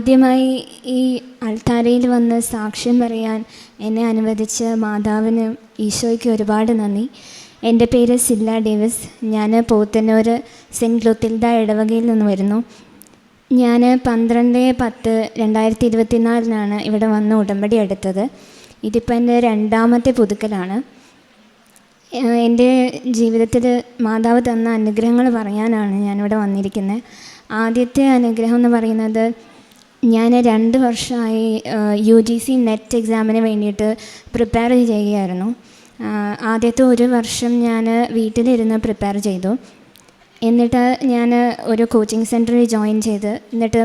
ആദ്യമായി ഈ അൾത്താരയിൽ വന്ന് സാക്ഷ്യം പറയാൻ എന്നെ അനുവദിച്ച മാതാവിന് ഈശോയ്ക്ക് ഒരുപാട് നന്ദി. എന്റെ പേര് സില്ല ഡേവിസ്. ഞാൻ പോത്തന്നൂർ സെന്റ് ലുത്തിൽദ ഇടവകയിൽ നിന്ന് വരുന്നു. ഞാൻ പന്ത്രണ്ട് പത്ത് രണ്ടായിരത്തി ഇരുപത്തിനാലിനാണ് ഇവിടെ വന്ന് ഉടമ്പടി എടുത്തത്. ഇതിപ്പോൾ എന്റെ രണ്ടാമത്തെ പുതുക്കലാണ്. എന്റെ ജീവിതത്തിൽ മാതാവ് തന്ന അനുഗ്രഹങ്ങൾ പറയാനാണ് ഞാനിവിടെ വന്നിരിക്കുന്നത്. ആദ്യത്തെ അനുഗ്രഹം എന്ന് പറയുന്നത് ഞാൻ രണ്ട് വർഷമായി യു ജി സി നെറ്റ് എക്സാമിന് വേണ്ടിയിട്ട് പ്രിപ്പയർ ചെയ്യുകയായിരുന്നു. ആദ്യത്തെ ഒരു വർഷം ഞാൻ വീട്ടിലിരുന്ന് പ്രിപ്പയർ ചെയ്തു. എന്നിട്ട് ഞാൻ ഒരു കോച്ചിങ് സെന്ററിൽ ജോയിൻ ചെയ്ത് എന്നിട്ട്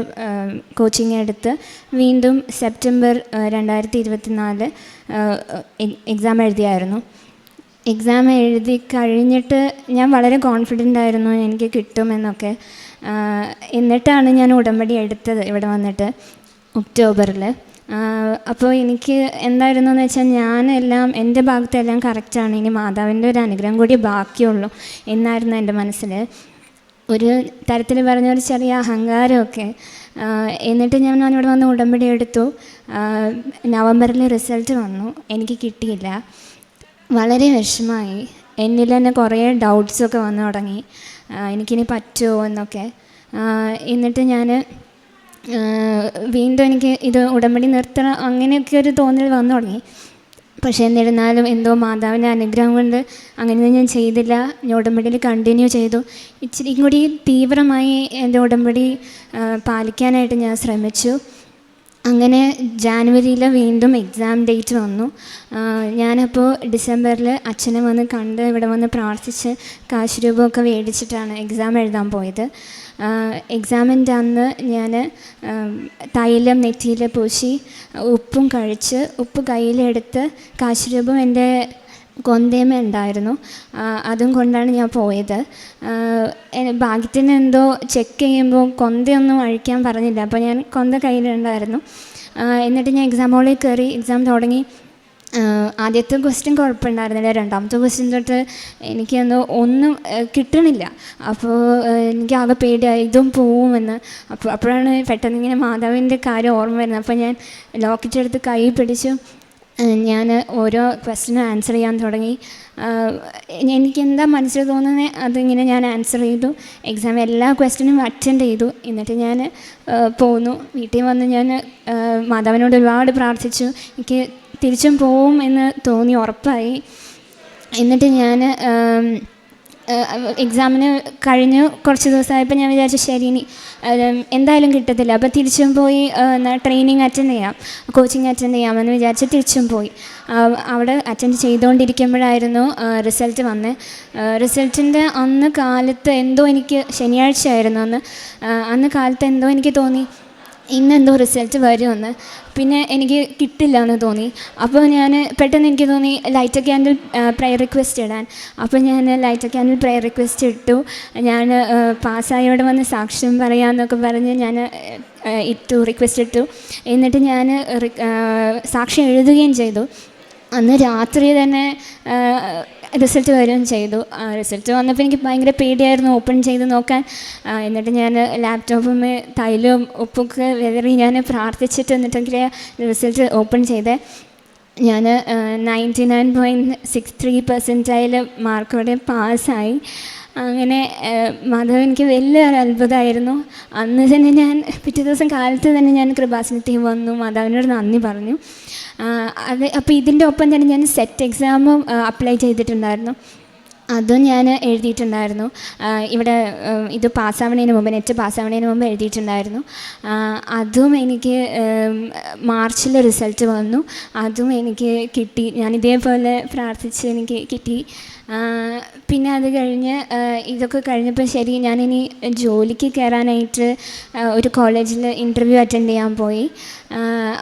കോച്ചിങ് എടുത്ത് വീണ്ടും സെപ്റ്റംബർ രണ്ടായിരത്തി ഇരുപത്തി നാല് എക്സാം എഴുതിയായിരുന്നു. എക്സാം എഴുതി കഴിഞ്ഞിട്ട് ഞാൻ വളരെ കോൺഫിഡന്റ് ആയിരുന്നു എനിക്ക് കിട്ടുമെന്നൊക്കെ. എന്നിട്ടാണ് ഞാൻ ഉടമ്പടി എടുത്തത് ഇവിടെ വന്നിട്ട് ഒക്ടോബറിൽ. അപ്പോൾ എനിക്ക് എന്തായിരുന്നു എന്ന് വെച്ചാൽ ഞാനെല്ലാം എന്റെ ഭാഗത്തെല്ലാം കറക്റ്റാണ് ഇനി മാതാവിന്റെ ഒരു അനുഗ്രഹം കൂടി ബാക്കിയുള്ളൂ എന്നായിരുന്നു എന്റെ മനസ്സിൽ. ഒരു തരത്തിൽ പറഞ്ഞ ഒരു ചെറിയ അഹങ്കാരമൊക്കെ. എന്നിട്ട് ഞാൻ ഇവിടെ വന്ന് ഉടമ്പടി എടുത്തു. നവംബറിൽ റിസൾട്ട് വന്നു. എനിക്ക് കിട്ടിയില്ല. വളരെ വിഷമമായി. എന്നിൽ തന്നെ കുറേ ഡൗട്ട്സൊക്കെ വന്നു തുടങ്ങി. എനിക്കിനി പറ്റുമോ എന്നൊക്കെ. എന്നിട്ട് ഞാൻ വീണ്ടും എനിക്ക് ഇത് ഉടമ്പടി നിർത്തണം അങ്ങനെയൊക്കെ ഒരു തോന്നൽ വന്നു തുടങ്ങി. പക്ഷേ എന്നിരുന്നാലും എന്തോ മാതാവിന്റെ അനുഗ്രഹം കൊണ്ട് അങ്ങനെ ഞാൻ ചെയ്തില്ല. ഞാൻ ഉടമ്പടിയിൽ കണ്ടിന്യൂ ചെയ്തു. ഇച്ചിരി കൂടി തീവ്രമായി എന്റെ ഉടമ്പടി പാലിക്കാനായിട്ട് ഞാൻ ശ്രമിച്ചു. അങ്ങനെ ജാനുവരിയിൽ വീണ്ടും എക്സാം ഡേറ്റ് വന്നു. ഞാനപ്പോൾ ഡിസംബറിൽ അച്ഛനെ വന്ന് കണ്ട് ഇവിടെ വന്ന് പ്രാർത്ഥിച്ച് കാശ് രൂപമൊക്കെ മേടിച്ചിട്ടാണ് എക്സാം എഴുതാൻ പോയത്. എക്സാമിന്റെ അന്ന് ഞാൻ തൈലം നെറ്റിയിൽ പൂശി ഉപ്പും കഴിച്ച് ഉപ്പ് കയ്യിലെടുത്ത് കാശ് രൂപം എന്റെ കൊന്തേമ ഉണ്ടായിരുന്നു അതും കൊണ്ടാണ് ഞാൻ പോയത്. ഭാഗ്യത്തിന് എന്തോ ചെക്ക് ചെയ്യുമ്പോൾ കൊന്തയൊന്നും അഴിക്കാൻ പറഞ്ഞില്ല. അപ്പോൾ ഞാൻ കൊന്ത കയ്യിലുണ്ടായിരുന്നു. എന്നിട്ട് ഞാൻ എക്സാം ഹോളിൽ കയറി എക്സാം തുടങ്ങി. ആദ്യത്തെ ക്വസ്റ്റ്യൻ കുഴപ്പമുണ്ടായിരുന്നില്ല. രണ്ടാമത്തെ ക്വസ്റ്റ്യൻ തൊട്ട് എനിക്കെന്തോ ഒന്നും കിട്ടണില്ല. അപ്പോൾ എനിക്ക് ആകെ പേടിയായി. ഇതും പോവുമെന്ന്. അപ്പോൾ അപ്പോഴാണ് പെട്ടെന്ന് ഇങ്ങനെ മാതാവിന്റെ കാര്യം ഓർമ്മ വരുന്നത്. അപ്പോൾ ഞാൻ ലോക്കറ്റ് എടുത്ത് കൈ പിടിച്ചു. ഞാൻ ഓരോ ക്വസ്റ്റിനും ആൻസർ ചെയ്യാൻ തുടങ്ങി. എനിക്ക് എന്താ മനസ്സിൽ തോന്നുന്നത് അതിങ്ങനെ ഞാൻ ആൻസർ ചെയ്തു. എക്സാം എല്ലാ ക്വസ്റ്റിനും അറ്റൻഡ് ചെയ്തു. എന്നിട്ട് ഞാൻ പോന്നു. വീട്ടിൽ വന്ന് ഞാൻ മാതാവിനോട് ഒരുപാട് പ്രാർത്ഥിച്ചു. എനിക്ക് തിരിച്ചും പോവും എന്ന് തോന്നി ഉറപ്പായി. എന്നിട്ട് ഞാൻ എക്സാമിന് കഴിഞ്ഞ് കുറച്ച് ദിവസമായപ്പോൾ ഞാൻ വിചാരിച്ചു ശരി ഇനി എന്തായാലും കിട്ടത്തില്ല. അപ്പോൾ തിരിച്ചും പോയി ട്രെയിനിങ് അറ്റൻഡ് ചെയ്യാം. കോച്ചിങ് അറ്റൻഡ് ചെയ്യാമെന്ന് വിചാരിച്ച് തിരിച്ചും പോയി. അവിടെ അറ്റൻഡ് ചെയ്തുകൊണ്ടിരിക്കുമ്പോഴായിരുന്നു റിസൾട്ട് വന്നത് റിസൾട്ടിന്റെ അന്ന് കാലത്ത് എന്തോ എനിക്ക് ശനിയാഴ്ചയായിരുന്നു അന്ന്. അന്ന് കാലത്ത് എന്തോ എനിക്ക് തോന്നി. ഇന്നെന്തോ റിസൾട്ട് വരുമെന്ന്. പിന്നെ എനിക്ക് കിട്ടില്ല എന്ന് തോന്നി. അപ്പോൾ ഞാൻ പെട്ടെന്ന് എനിക്ക് തോന്നി ലൈറ്റ് ക്യാൻഡിൽ പ്രയർ റിക്വസ്റ്റ് ഇടാൻ. അപ്പോൾ ഞാൻ ലൈറ്റ് ക്യാൻഡിൽ പ്രയർ റിക്വസ്റ്റ് ഇട്ടു. ഞാൻ പാസ്സായോടെ വന്ന് സാക്ഷ്യം പറയാമെന്നൊക്കെ പറഞ്ഞ് ഞാൻ ഇട്ടു റിക്വസ്റ്റ് ഇട്ടു. എന്നിട്ട് ഞാൻ സാക്ഷ്യം എഴുതുകയും ചെയ്തു. അന്ന് രാത്രി തന്നെ റിസൾട്ട് വരികയും ചെയ്തു. റിസൾട്ട് വന്നപ്പോൾ എനിക്ക് ഭയങ്കര പേടിയായിരുന്നു ഓപ്പൺ ചെയ്ത് നോക്കാൻ. എന്നിട്ട് ഞാൻ ലാപ്ടോപ്പും തൈലും ഉപ്പൊക്കെ വിതറി ഞാൻ പ്രാർത്ഥിച്ചിട്ട് എന്നിട്ടെങ്കിൽ റിസൾട്ട് ഓപ്പൺ ചെയ്തേ. ഞാൻ ninety nine point six three percentile മാർക്കോടെ പാസ്സായി. അങ്ങനെ മാധവ് എനിക്ക് വലിയൊരു അത്ഭുതമായിരുന്നു. അന്ന് തന്നെ ഞാൻ പിറ്റേ ദിവസം കാലത്ത് തന്നെ ഞാൻ കൃപാസനത്തിൽ വന്നു. മാതാവിനോട് നന്ദി പറഞ്ഞു. അത് അപ്പോൾ ഇതിന്റെ ഒപ്പം തന്നെ ഞാൻ സെറ്റ് എക്സാമും അപ്ലൈ ചെയ്തിട്ടുണ്ടായിരുന്നു. അതും ഞാൻ എഴുതിയിട്ടുണ്ടായിരുന്നു. ഇവിടെ ഇത് പാസ്സാവണതിന് മുമ്പ് നെറ്റ് പാസ്സാവണതിന് മുമ്പ് എഴുതിയിട്ടുണ്ടായിരുന്നു. അതും എനിക്ക് മാർച്ചിൽ റിസൾട്ട് വന്നു. അതും എനിക്ക് കിട്ടി. ഞാൻ ഇതേപോലെ പ്രാർത്ഥിച്ച് എനിക്ക് കിട്ടി. പിന്നെ അത് കഴിഞ്ഞ് ഇതൊക്കെ കഴിഞ്ഞപ്പോൾ ശരി ഞാനിനി ജോലിക്ക് കയറാനായിട്ട് ഒരു കോളേജിൽ ഇന്റർവ്യൂ അറ്റൻഡ് ചെയ്യാൻ പോയി.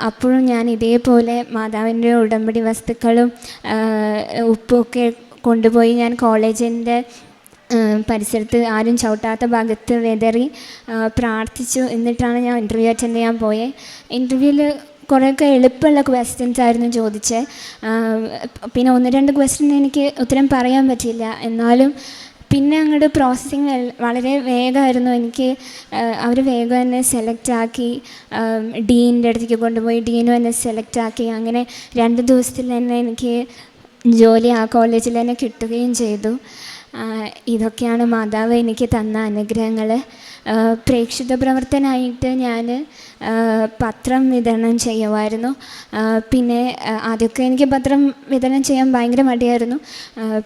അപ്പോഴും ഞാൻ ഇതേപോലെ മാതാവിന്റെ ഉടമ്പടി വസ്തുക്കളും ആ, ഉപ്പുമൊക്കെ കൊണ്ടുപോയി ഞാൻ കോളേജിന്റെ പരിസരത്ത് ആരും ചവിട്ടാത്ത ഭാഗത്ത് വെതറി പ്രാർത്ഥിച്ചു. എന്നിട്ടാണ് ഞാൻ ഇന്റർവ്യൂ അറ്റൻഡ് ചെയ്യാൻ പോയത് ഇന്റർവ്യൂവിൽ കുറേയൊക്കെ എളുപ്പമുള്ള ക്വസ്റ്റ്യൻസ് ആയിരുന്നു ചോദിച്ചത് പിന്നെ ഒന്ന് രണ്ട് ക്വസ്റ്റ്യൻ എനിക്ക് ഉത്തരം പറയാൻ പറ്റിയില്ല. എന്നാലും പിന്നെ അങ്ങോട്ട് പ്രോസസ്സിങ് വളരെ വേഗമായിരുന്നു എനിക്ക്. അവർ വേഗം എന്നെ സെലക്ട് ആക്കി. ഡീനിന്റെ അടുത്തേക്ക് കൊണ്ടുപോയി. ഡീനും എന്നെ സെലക്ട് ആക്കി. അങ്ങനെ രണ്ട് ദിവസത്തിൽ തന്നെ എനിക്ക് ജോലി ആ കോളേജിൽ തന്നെ കിട്ടുകയും ചെയ്തു. ഇതൊക്കെയാണ് മാതാവ് എനിക്ക് തന്ന അനുഗ്രഹങ്ങൾ. പ്രേക്ഷിത പ്രവർത്തനായിട്ട് ഞാൻ പത്രം വിതരണം ചെയ്യുമായിരുന്നു. പിന്നെ ആദ്യമൊക്കെ എനിക്ക് പത്രം വിതരണം ചെയ്യാൻ ഭയങ്കര മടിയായിരുന്നു.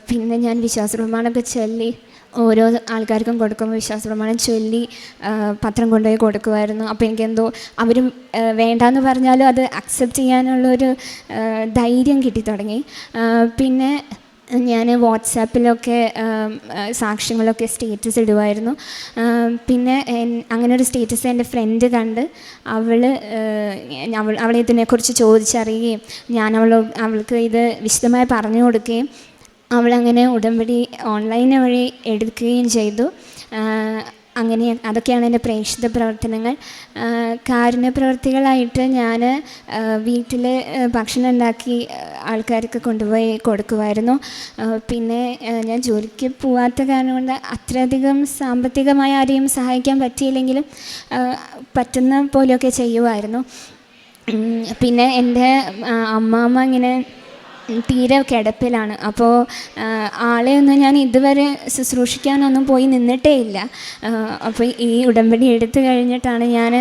പിന്നെ ഞാൻ വിശ്വാസ പ്രമാണമൊക്കെ ചൊല്ലി ഓരോ ആൾക്കാർക്കും കൊടുക്കുമ്പോൾ വിശ്വാസപ്രമാണം ചൊല്ലി പത്രം കൊണ്ടുപോയി കൊടുക്കുമായിരുന്നു. അപ്പോൾ എനിക്കെന്തോ അവർ വേണ്ടാന്ന് പറഞ്ഞാലും അത് അക്സെപ്റ്റ് ചെയ്യാനുള്ളൊരു ധൈര്യം കിട്ടി തുടങ്ങി. പിന്നെ ഞാൻ വാട്സാപ്പിലൊക്കെ സാക്ഷ്യങ്ങളൊക്കെ സ്റ്റേറ്റസ് ഇടുമായിരുന്നു പിന്നെ അങ്ങനെ ഒരു സ്റ്റേറ്റസ് എന്റെ ഫ്രണ്ട് കണ്ട് അവൾ അവൾ അവളെ ഇതിനെക്കുറിച്ച് ചോദിച്ചറിയുകയും ഞാൻ അവൾ അവൾക്ക് ഇത് വിശദമായി പറഞ്ഞു കൊടുക്കുകയും അവളങ്ങനെ ഉടമ്പടി ഓൺലൈൻ വഴി എടുക്കുകയും ചെയ്തു. അങ്ങനെ അതൊക്കെയാണ് എന്റെ പ്രേക്ഷിത പ്രവർത്തനങ്ങൾ. കാരുണ്യ പ്രവർത്തികളായിട്ട് ഞാൻ വീട്ടിൽ ഭക്ഷണം ഉണ്ടാക്കി ആൾക്കാർക്ക് കൊണ്ടുപോയി കൊടുക്കുമായിരുന്നു. പിന്നെ ഞാൻ ജോലിക്ക് പോവാത്ത കാരണം കൊണ്ട് അത്രയധികം സാമ്പത്തികമായി ആരെയും സഹായിക്കാൻ പറ്റിയില്ലെങ്കിലും പറ്റുന്ന പോലെയൊക്കെ ചെയ്യുമായിരുന്നു. പിന്നെ എന്റെ അമ്മാമ്മ ഇങ്ങനെ തീരെ കിടപ്പിലാണ്. അപ്പോൾ ആളെ ഒന്നും ഞാൻ ഇതുവരെ ശുശ്രൂഷിക്കാനൊന്നും പോയി നിന്നിട്ടേ ഇല്ല. അപ്പോൾ ഈ ഉടമ്പടി എടുത്തു കഴിഞ്ഞിട്ടാണ് ഞാൻ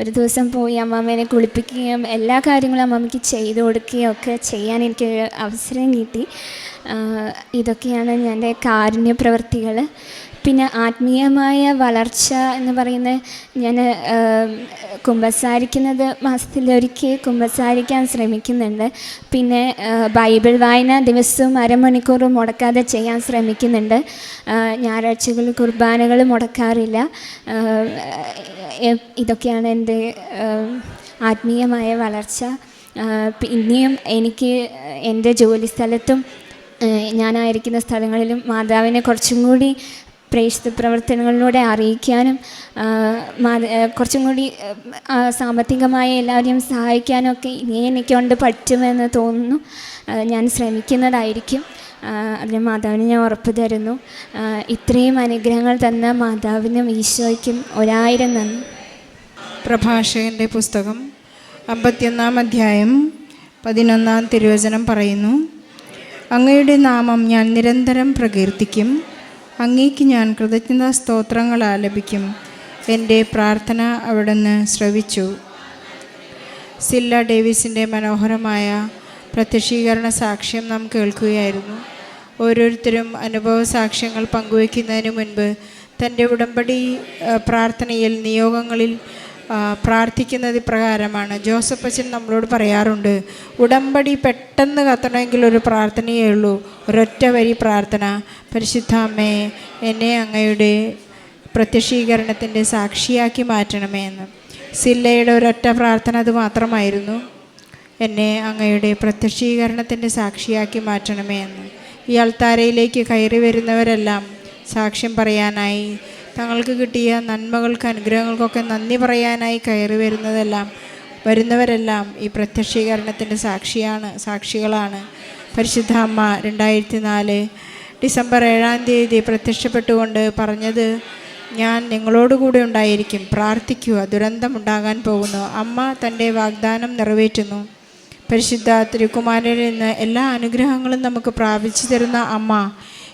ഒരു ദിവസം പോയി അമ്മാമ്മേനെ കുളിപ്പിക്കുകയും എല്ലാ കാര്യങ്ങളും അമ്മാമ്മയ്ക്ക് ചെയ്തു കൊടുക്കുകയും ഒക്കെ ചെയ്യാൻ എനിക്ക് അവസരം കിട്ടി. ഇതൊക്കെയാണ് എന്റെ കാരുണ്യ പ്രവൃത്തികൾ പിന്നെ ആത്മീയമായ വളർച്ച എന്ന് പറയുന്നത് ഞാൻ കുമ്പസാരിക്കുന്നത് മാസത്തിലൊരിക്കൽ കുമ്പസാരിക്കാൻ ശ്രമിക്കുന്നുണ്ട്. പിന്നെ ബൈബിൾ വായന ദിവസവും അരമണിക്കൂർ മുടക്കാതെ ചെയ്യാൻ ശ്രമിക്കുന്നുണ്ട്. ഞായറാഴ്ചകൾ കുർബാനകൾ മുടക്കാറില്ല. ഇതൊക്കെയാണ് എന്റെ ആത്മീയമായ വളർച്ച. പിന്നെയും എനിക്ക് എന്റെ ജോലി സ്ഥലത്തും ഞാനായിരിക്കുന്ന സ്ഥലങ്ങളിലും മാതാവിനെ കുറച്ചും കൂടി പ്രേക്ഷിത പ്രവർത്തനങ്ങളിലൂടെ അറിയിക്കാനും കുറച്ചും കൂടി സാമ്പത്തികമായ എല്ലാവരെയും സഹായിക്കാനൊക്കെ ഇനി എനിക്കൊണ്ട് പറ്റുമെന്ന് തോന്നുന്നു. ഞാൻ ശ്രമിക്കുന്നതായിരിക്കും. അതിന് മാതാവിന് ഞാൻ ഉറപ്പ് തരുന്നു. ഇത്രയും അനുഗ്രഹങ്ങൾ തന്ന മാതാവിനും ഈശോയ്ക്കും ഒരായിരം നന്ദി. പ്രഭാഷകന്റെ പുസ്തകം അമ്പത്തിയൊന്നാം അധ്യായം പതിനൊന്നാം തിരുവചനം പറയുന്നു അങ്ങയുടെ നാമം ഞാൻ നിരന്തരം പ്രകീർത്തിക്കും അങ്ങേക്ക് ഞാൻ കൃതജ്ഞതാ സ്തോത്രങ്ങൾ ആലപിക്കും. എന്റെ പ്രാർത്ഥന അവിടുന്ന് ശ്രവിച്ചു. സില്ല ഡേവിസിന്റെ മനോഹരമായ പ്രത്യക്ഷീകരണ സാക്ഷ്യം നാം കേൾക്കുകയായിരുന്നു. ഓരോരുത്തരും അനുഭവ സാക്ഷ്യങ്ങൾ പങ്കുവയ്ക്കുന്നതിന് മുൻപ് തന്റെ ഉടമ്പടി പ്രാർത്ഥനയിൽ നിയോഗങ്ങളിൽ പ്രാർത്ഥിക്കുന്നത് ഇപ്രകാരമാണ്. ജോസഫ് അച്ഛൻ നമ്മളോട് പറയാറുണ്ട് ഉടമ്പടി പെട്ടെന്ന് കത്തണമെങ്കിൽ ഒരു പ്രാർത്ഥനയേ ഉള്ളൂ. ഒരൊറ്റ വരി പ്രാർത്ഥന. പരിശുദ്ധ അമ്മേ എന്നെ അങ്ങയുടെ പ്രത്യക്ഷീകരണത്തിന്റെ സാക്ഷിയാക്കി മാറ്റണമേ എന്ന്. സില്ലയുടെ ഒരൊറ്റ പ്രാർത്ഥന അത് മാത്രമായിരുന്നു. എന്നെ അങ്ങയുടെ പ്രത്യക്ഷീകരണത്തിന്റെ സാക്ഷിയാക്കി മാറ്റണമേ എന്ന്. ഈ അൾത്താരയിലേക്ക് കയറി വരുന്നവരെല്ലാം സാക്ഷ്യം പറയാനായി തങ്ങൾക്ക് കിട്ടിയ നന്മകൾക്ക് അനുഗ്രഹങ്ങൾക്കൊക്കെ നന്ദി പറയാനായി കയറി വരുന്നതെല്ലാം വരുന്നവരെല്ലാം ഈ പ്രത്യക്ഷീകരണത്തിന്റെ സാക്ഷിയാണ് സാക്ഷികളാണ്. പരിശുദ്ധ അമ്മ രണ്ടായിരത്തി നാല് ഡിസംബർ ഏഴാം തീയതി പ്രത്യക്ഷപ്പെട്ടുകൊണ്ട് പറഞ്ഞത് ഞാൻ നിങ്ങളോടുകൂടെ ഉണ്ടായിരിക്കും പ്രാർത്ഥിക്കുക ദുരന്തമുണ്ടാകാൻ പോകുന്നു. അമ്മ തന്റെ വാഗ്ദാനം നിറവേറ്റുന്നു. പരിശുദ്ധ തിരുക്കുമാരിൽ നിന്ന് എല്ലാ അനുഗ്രഹങ്ങളും നമുക്ക് പ്രാപിച്ചു തരുന്ന അമ്മ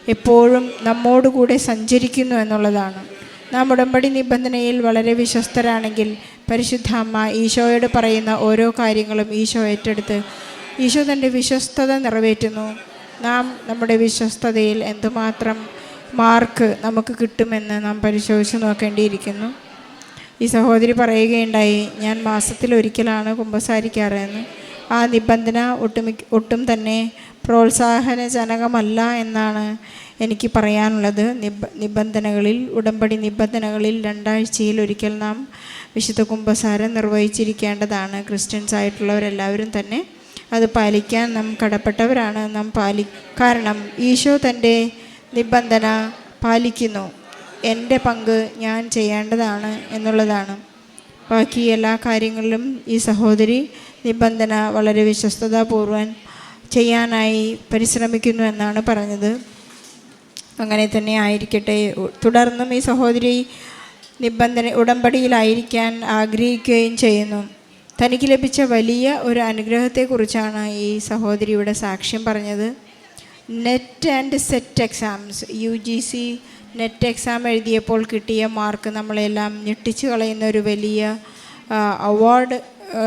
എപ്പോഴും നമ്മോടുകൂടെ സഞ്ചരിക്കുന്നു എന്നുള്ളതാണ്. നാം ഉടമ്പടി നിബന്ധനയിൽ വളരെ വിശ്വസ്തരാണെങ്കിൽ പരിശുദ്ധ അമ്മ ഈശോയോട് പറയുന്ന ഓരോ കാര്യങ്ങളും ഈശോ ഏറ്റെടുത്ത് ഈശോ തന്റെ വിശ്വസ്തത നിറവേറ്റുന്നു. നാം നമ്മുടെ വിശ്വസ്തതയിൽ എന്തുമാത്രം മാർക്ക് നമുക്ക് കിട്ടുമെന്ന് നാം പരിശോധിച്ച് നോക്കേണ്ടിയിരിക്കുന്നു. ഈ സഹോദരി പറയുകയുണ്ടായി ഞാൻ മാസത്തിൽ ഒരിക്കലാണ് കുമ്പസാരിക്കാറ് ആ നിബന്ധന ഒട്ടുമി ഒട്ടും തന്നെ പ്രോത്സാഹനജനകമല്ല എന്നാണ് എനിക്ക് പറയാനുള്ളത്. നിബ നിബന്ധനകളിൽ ഉടമ്പടി നിബന്ധനകളിൽ രണ്ടാഴ്ചയിൽ ഒരിക്കൽ നാം വിശുദ്ധ കുംഭസാരം നിർവഹിച്ചിരിക്കേണ്ടതാണ്. ക്രിസ്ത്യൻസ് ആയിട്ടുള്ളവരെല്ലാവരും തന്നെ അത് പാലിക്കാൻ നാം കടപ്പെട്ടവരാണ്. നാം പാലി കാരണം ഈശോ തന്റെ നിബന്ധന പാലിക്കുന്നു. എന്റെ പങ്ക് ഞാൻ ചെയ്യേണ്ടതാണ് എന്നുള്ളതാണ്. ബാക്കി എല്ലാ കാര്യങ്ങളിലും ഈ സഹോദരി നിബന്ധന വളരെ വിശ്വസ്തതാപൂർവം ചെയ്യാനായി പരിശ്രമിക്കുന്നു എന്നാണ് പറഞ്ഞത്. അങ്ങനെ തന്നെ ആയിരിക്കട്ടെ. തുടർന്നും ഈ സഹോദരി നിബന്ധന ഉടമ്പടിയിലായിരിക്കാൻ ആഗ്രഹിക്കുകയും ചെയ്യുന്നു. തനിക്ക് ലഭിച്ച വലിയ ഒരു അനുഗ്രഹത്തെക്കുറിച്ചാണ് ഈ സഹോദരി ഇവിടെ സാക്ഷ്യം പറഞ്ഞത്. NET and SET exams U G C NET exam എഴുതിയപ്പോൾ കിട്ടിയ മാർക്ക് നമ്മളെല്ലാം ഞെട്ടിച്ചു കളയുന്ന ഒരു വലിയ അവാർഡ്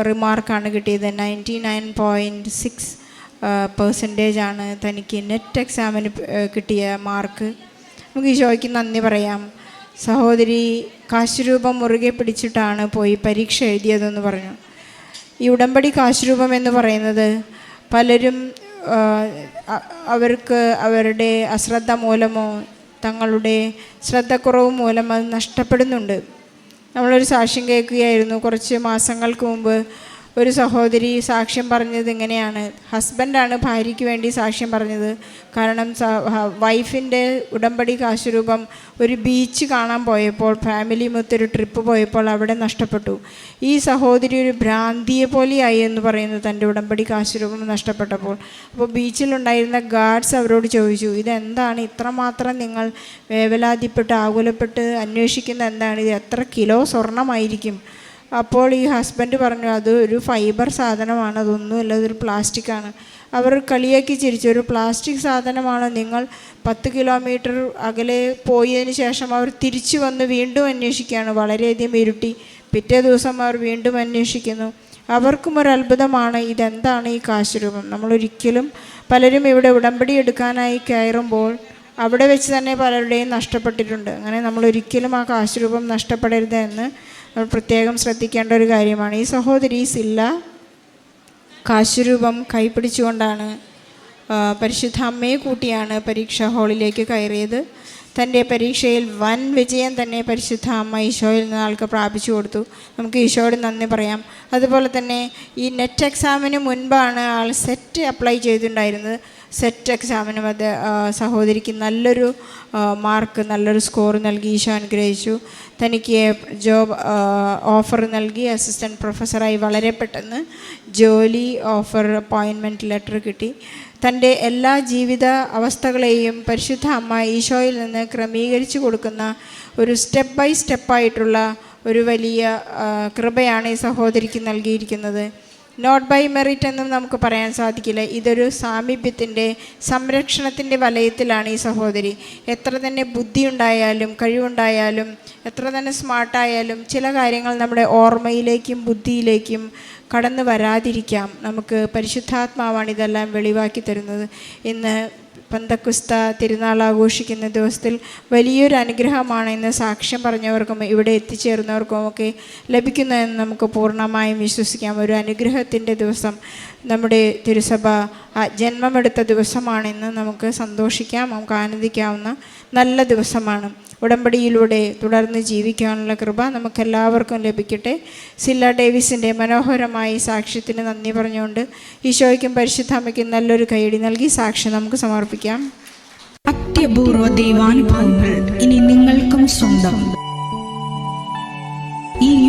റിമാർക്കാണ് കിട്ടിയത്. Ninety nine point six percentage ആണ് തനിക്ക് നെറ്റ് എക്സാമിന് കിട്ടിയ മാർക്ക് നമുക്ക് ഈശോയ്ക്ക് നന്ദി പറയാം. സഹോദരി കാശുരൂപം മുറുകെ പിടിച്ചിട്ടാണ് പോയി പരീക്ഷ എഴുതിയതെന്ന് പറഞ്ഞു. ഈ ഉടമ്പടി കാശുരൂപം എന്ന് പറയുന്നത് പലരും അവർക്ക് അവരുടെ അശ്രദ്ധ മൂലമോ തങ്ങളുടെ ശ്രദ്ധക്കുറവ് മൂലമോ നഷ്ടപ്പെടുന്നുണ്ട്. നമ്മളൊരു സാക്ഷ്യം കേൾക്കുകയായിരുന്നു കുറച്ച് മാസങ്ങൾക്ക് മുമ്പ്. ഒരു സഹോദരി സാക്ഷ്യം പറഞ്ഞത് ഇങ്ങനെയാണ്. ഹസ്ബൻഡാണ് ഭാര്യയ്ക്ക് വേണ്ടി സാക്ഷ്യം പറഞ്ഞത്. കാരണം വൈഫിന്റെ ഉടമ്പടി കാശുരൂപം ഒരു ബീച്ച് കാണാൻ പോയപ്പോൾ ഫാമിലി മൊത്തൊരു ട്രിപ്പ് പോയപ്പോൾ അവിടെ നഷ്ടപ്പെട്ടു. ഈ സഹോദരി ഒരു ഭ്രാന്തിയെ പോലെയായി എന്ന് പറയുന്നത് തന്റെ ഉടമ്പടി കാശുരൂപം നഷ്ടപ്പെട്ടപ്പോൾ. അപ്പോൾ ബീച്ചിലുണ്ടായിരുന്ന ഗാർഡ്സ് അവരോട് ചോദിച്ചു ഇതെന്താണ്? ഇത്രമാത്രം നിങ്ങൾ വേവലാതിപ്പെട്ട് ആകുലപ്പെട്ട് അന്വേഷിക്കുന്ന എന്താണ്? ഇത് എത്ര കിലോ സ്വർണമായിരിക്കും? അപ്പോൾ ഈ ഹസ്ബൻഡ് പറഞ്ഞു അത് ഒരു ഫൈബർ സാധനമാണ് അതൊന്നുമല്ല ഇതൊരു പ്ലാസ്റ്റിക്കാണ് അവർ കളിയാക്കി ചിരിച്ചു. ഒരു പ്ലാസ്റ്റിക് സാധനമാണ് നിങ്ങൾ പത്ത് കിലോമീറ്റർ അകലെ പോയതിന് ശേഷം അവർ തിരിച്ചു വന്ന് വീണ്ടും അന്വേഷിക്കുകയാണ്. വളരെയധികം ഇരുട്ടി. പിറ്റേ ദിവസം അവർ വീണ്ടും അന്വേഷിക്കുന്നു. അവർക്കും ഒരു അത്ഭുതമാണ് ഇതെന്താണ് ഈ കാശുരൂപം നമ്മളൊരിക്കലും പലരും ഇവിടെ ഉടമ്പടി എടുക്കാനായി കയറുമ്പോൾ അവിടെ വെച്ച് തന്നെ പലരുടെയും നഷ്ടപ്പെട്ടിട്ടുണ്ട്. അങ്ങനെ നമ്മൾ ഒരിക്കലും ആ കാശുരൂപം നഷ്ടപ്പെടരുത് എന്ന് നമ്മൾ പ്രത്യേകം ശ്രദ്ധിക്കേണ്ട ഒരു കാര്യമാണ്. ഈ സഹോദരി സില്ല കാശുരൂപം കൈപ്പിടിച്ചുകൊണ്ടാണ് പരിശുദ്ധ അമ്മയെ കൂട്ടിയാണ് പരീക്ഷാ ഹാളിലേക്ക് കയറിയത്. തന്റെ പരീക്ഷയിൽ വൻ വിജയം തന്നെ പരിശുദ്ധ അമ്മ ഈശോയിൽ നിന്ന് ആൾക്ക് പ്രാപിച്ചു കൊടുത്തു. നമുക്ക് ഈശോയോട് നന്ദി പറയാം. അതുപോലെ തന്നെ ഈ നെറ്റ് എക്സാമിന് മുൻപാണ് ആൾ സെറ്റ് അപ്ലൈ ചെയ്തിട്ടുണ്ടായിരുന്നത്. സെറ്റ് എക്സാമിനും അത് സഹോദരിക്ക് നല്ലൊരു മാർക്ക് നല്ലൊരു സ്കോർ നൽകി ഈശോ അനുഗ്രഹിച്ചു. തനിക്ക് ജോബ് ഓഫർ നൽകി. അസിസ്റ്റന്റ് പ്രൊഫസറായി വളരെ പെട്ടെന്ന് ജോലി ഓഫർ അപ്പോയിൻമെന്റ് ലെറ്റർ കിട്ടി. തന്റെ എല്ലാ ജീവിത അവസ്ഥകളെയും പരിശുദ്ധ അമ്മ ഈശോയിൽ നിന്ന് ക്രമീകരിച്ചു കൊടുക്കുന്ന ഒരു സ്റ്റെപ്പ് ബൈ സ്റ്റെപ്പായിട്ടുള്ള ഒരു വലിയ കൃപയാണ് ഈ സഹോദരിക്ക് നൽകിയിരിക്കുന്നത്. നോട്ട് ബൈ മെറിറ്റ് എന്നും നമുക്ക് പറയാൻ സാധിക്കില്ല. ഇതൊരു സാമീപ്യത്തിന്റെ സംരക്ഷണത്തിന്റെ വലയത്തിലാണ് ഈ സഹോദരി. എത്ര തന്നെ ബുദ്ധിയുണ്ടായാലും കഴിവുണ്ടായാലും എത്ര തന്നെ സ്മാർട്ടായാലും ചില കാര്യങ്ങൾ നമ്മുടെ ഓർമ്മയിലേക്കും ബുദ്ധിയിലേക്കും കടന്നു വരാതിരിക്കാം. നമുക്ക് പരിശുദ്ധാത്മാവാണ് ഇതെല്ലാം വെളിവാക്കി തരുന്നത്. ഇന്ന് പന്തക്കുസ്ത തിരുനാൾ ആഘോഷിക്കുന്ന ദിവസത്തിൽ വലിയൊരു അനുഗ്രഹമാണ് ഇന്ന് സാക്ഷ്യം പറഞ്ഞവർക്കും ഇവിടെ എത്തിച്ചേർന്നവർക്കും ഒക്കെ ലഭിക്കുന്നതെന്ന് നമുക്ക് പൂർണമായും വിശ്വസിക്കാം. ഒരു അനുഗ്രഹത്തിന്റെ ദിവസം നമ്മുടെ തിരുസഭ ജന്മമെടുത്ത ദിവസമാണ് ഇന്ന് നമുക്ക് സന്തോഷിക്കാം നമുക്ക് ആനന്ദിക്കാവുന്ന നല്ല ദിവസമാണ്. ഉടമ്പടിയിലൂടെ തുടർന്ന് ജീവിക്കാനുള്ള കൃപ നമുക്കെല്ലാവർക്കും ലഭിക്കട്ടെ. സില്ല ഡേവിസിന്റെ മനോഹരമായ സാക്ഷ്യത്തിന് നന്ദി പറഞ്ഞുകൊണ്ട് ഈശോയ്ക്കും പരിശുദ്ധാമയ്ക്കും നല്ലൊരു കൈയടി നൽകി സാക്ഷ്യം നമുക്ക് സമർപ്പിക്കാം. അത്യപൂർവ ദൈവാനുഭവങ്ങൾ ഇനി നിങ്ങൾക്കും സ്വന്തം. ഈ